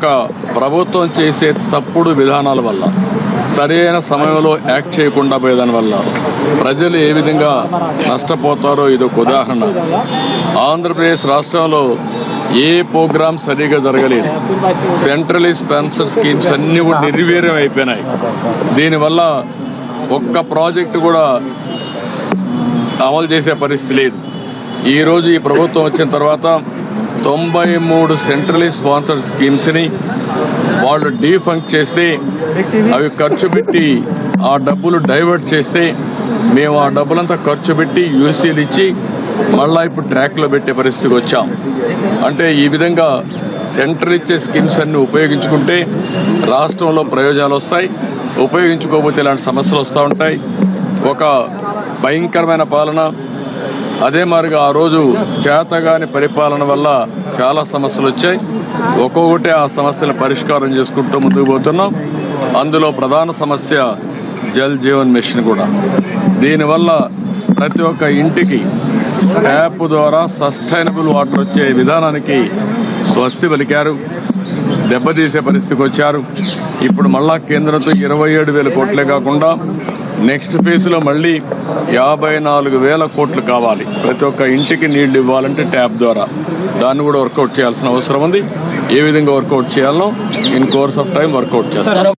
ఒక ప్రభుత్వం చేసే తప్పుడు విధానాల వల్ల సరైన సమయంలో యాక్ట్ చేయకుండా పోయేదాని వల్ల ప్రజలు ఏ విధంగా నష్టపోతారో ఇది ఒక ఉదాహరణ. ఆంధ్రప్రదేశ్ రాష్ట్రంలో ఏ ప్రోగ్రామ్ సరిగా జరగలేదు. సెంట్రలీ స్పాన్సర్ స్కీమ్స్ అన్ని కూడా నిర్వీర్యం అయిపోయినాయి. దీనివల్ల ఒక్క ప్రాజెక్టు కూడా అమలు చేసే పరిస్థితి లేదు. ఈరోజు ఈ ప్రభుత్వం వచ్చిన తర్వాత తొంభై మూడు సెంట్రలీ స్పాన్సర్డ్ స్కీమ్స్ని వాళ్ళు డీఫంక్ చేస్తే అవి ఖర్చు పెట్టి ఆ డబ్బులు డైవర్ట్ చేస్తే మేము ఆ డబ్బులంతా ఖర్చు పెట్టి యూసీలు ఇచ్చి మళ్ళా ఇప్పుడు ట్రాక్లో పెట్టే పరిస్థితికి వచ్చాం. అంటే ఈ విధంగా సెంటర్ ఇచ్చే స్కీమ్స్ అన్ని ఉపయోగించుకుంటే రాష్ట్రంలో ప్రయోజనాలు వస్తాయి. ఉపయోగించుకోకపోతే ఇలాంటి సమస్యలు వస్తూ ఉంటాయి. ఒక భయంకరమైన పాలన అదే మాదిరిగా ఆ రోజు చేతగాని పరిపాలన వల్ల చాలా సమస్యలు వచ్చాయి. ఒక్కొక్కటి ఆ సమస్యలను పరిష్కారం చేసుకుంటూ ముందుకు పోతున్నాం. అందులో ప్రధాన సమస్య జల్ జీవన్ మిషన్ కూడా. దీనివల్ల ప్రతి ఒక్క ఇంటికి ట్యాప్ ద్వారా సస్టైనబుల్ వాటర్ వచ్చే విధానానికి స్వస్తి పలికారు. దెబ్బతీసే పరిస్థితికి వచ్చారు. ఇప్పుడు మళ్ళా కేంద్రంతో ఇరవై ఏడు వేల కోట్లే కాకుండా నెక్స్ట్ ఫేజ్లో మళ్ళీ యాభై నాలుగు వేల కోట్లు కావాలి. ప్రతి ఒక్క ఇంటికి నీళ్ళు ఇవ్వాలంటే ట్యాప్ ద్వారా. దాన్ని కూడా వర్కౌట్ చేయాల్సిన అవసరం ఉంది. ఏ విధంగా వర్కౌట్ చేయాలో in course of time workout చేస్తాం.